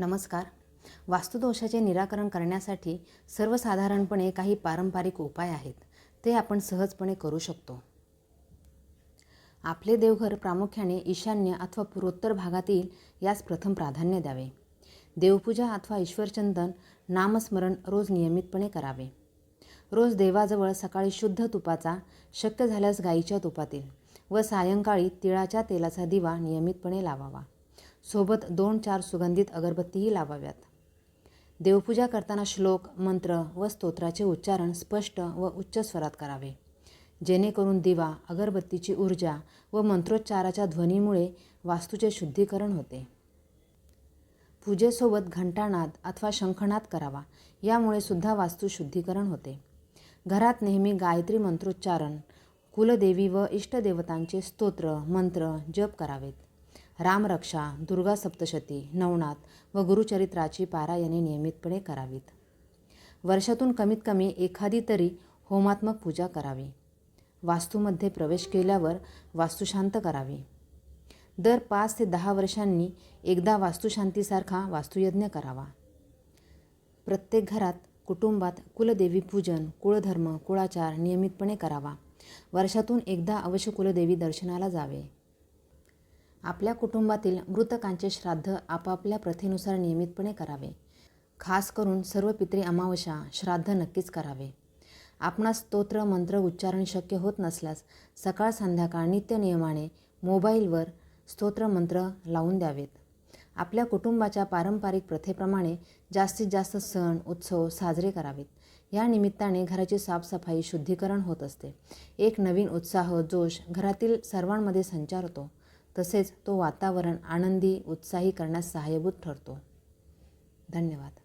नमस्कार. वास्तुदोषाचे निराकरण करण्यासाठी सर्वसाधारणपणे काही पारंपरिक उपाय आहेत. ते आपण सहजपणे करू शकतो. आपले देवघर प्रामुख्याने ईशान्य अथवा पूर्वोत्तर भागात येईल यास प्रथम प्राधान्य द्यावे. देवपूजा अथवा ईश्वरचंदन नामस्मरण रोज नियमितपणे करावे. रोज देवाजवळ सकाळी शुद्ध तुपाचा शक्य झाल्यास गाईच्या तुपातील व सायंकाळी तिळाच्या तेलाचा दिवा नियमितपणे लावावा. सोबत दोन चार सुगंधित अगरबत्तीही लावाव्यात. देवपूजा करताना श्लोक मंत्र व स्तोत्राचे उच्चारण स्पष्ट व उच्च स्वरात करावे. जेणेकरून दिवा अगरबत्तीची ऊर्जा व मंत्रोच्चाराच्या ध्वनीमुळे वास्तूचे शुद्धीकरण होते. पूजेसोबत घंटानाद अथवा शंखनाद करावा यामुळे सुद्धा वास्तू शुद्धीकरण होते. घरात नेहमी गायत्री मंत्रोच्चारण कुलदेवी व इष्टदेवतांचे स्तोत्र मंत्र जप करावेत. रामरक्षा दुर्गा सप्तशती नवनाथ व गुरुचरित्राची पारायणे नियमितपणे करावीत. वर्षातून कमीत कमी एखादी तरी होमात्मक पूजा करावी. वास्तूमध्ये प्रवेश केल्यावर वास्तुशांत करावी. दर पाच ते दहा वर्षांनी एकदा वास्तुशांतीसारखा वास्तुयज्ञ करावा. प्रत्येक घरात कुटुंबात कुलदेवी पूजन कुळधर्म कुळाचार नियमितपणे करावा. वर्षातून एकदा अवश्य कुलदेवी दर्शनाला जावे. आपल्या कुटुंबातील मृतकांचे श्राद्ध आपापल्या प्रथेनुसार नियमितपणे करावे. खास करून सर्व पितरी अमावस्या श्राद्ध नक्कीच करावे. आपणास स्तोत्र मंत्र उच्चारण शक्य होत नसल्यास सकाळ संध्याकाळ नित्यनियमाने मोबाईलवर स्तोत्र मंत्र लावून द्यावेत. आपल्या कुटुंबाच्या पारंपरिक प्रथेप्रमाणे जास्तीत जास्त सण उत्सव साजरे करावेत. या निमित्ताने घराची साफसफाई शुद्धीकरण होत असते. एक नवीन उत्साह जोश घरातील सर्वांमध्ये संचारतो. तसेच तो वातावरण आनंदी उत्साही करण्यास सहाय्यभूत ठरतो. धन्यवाद.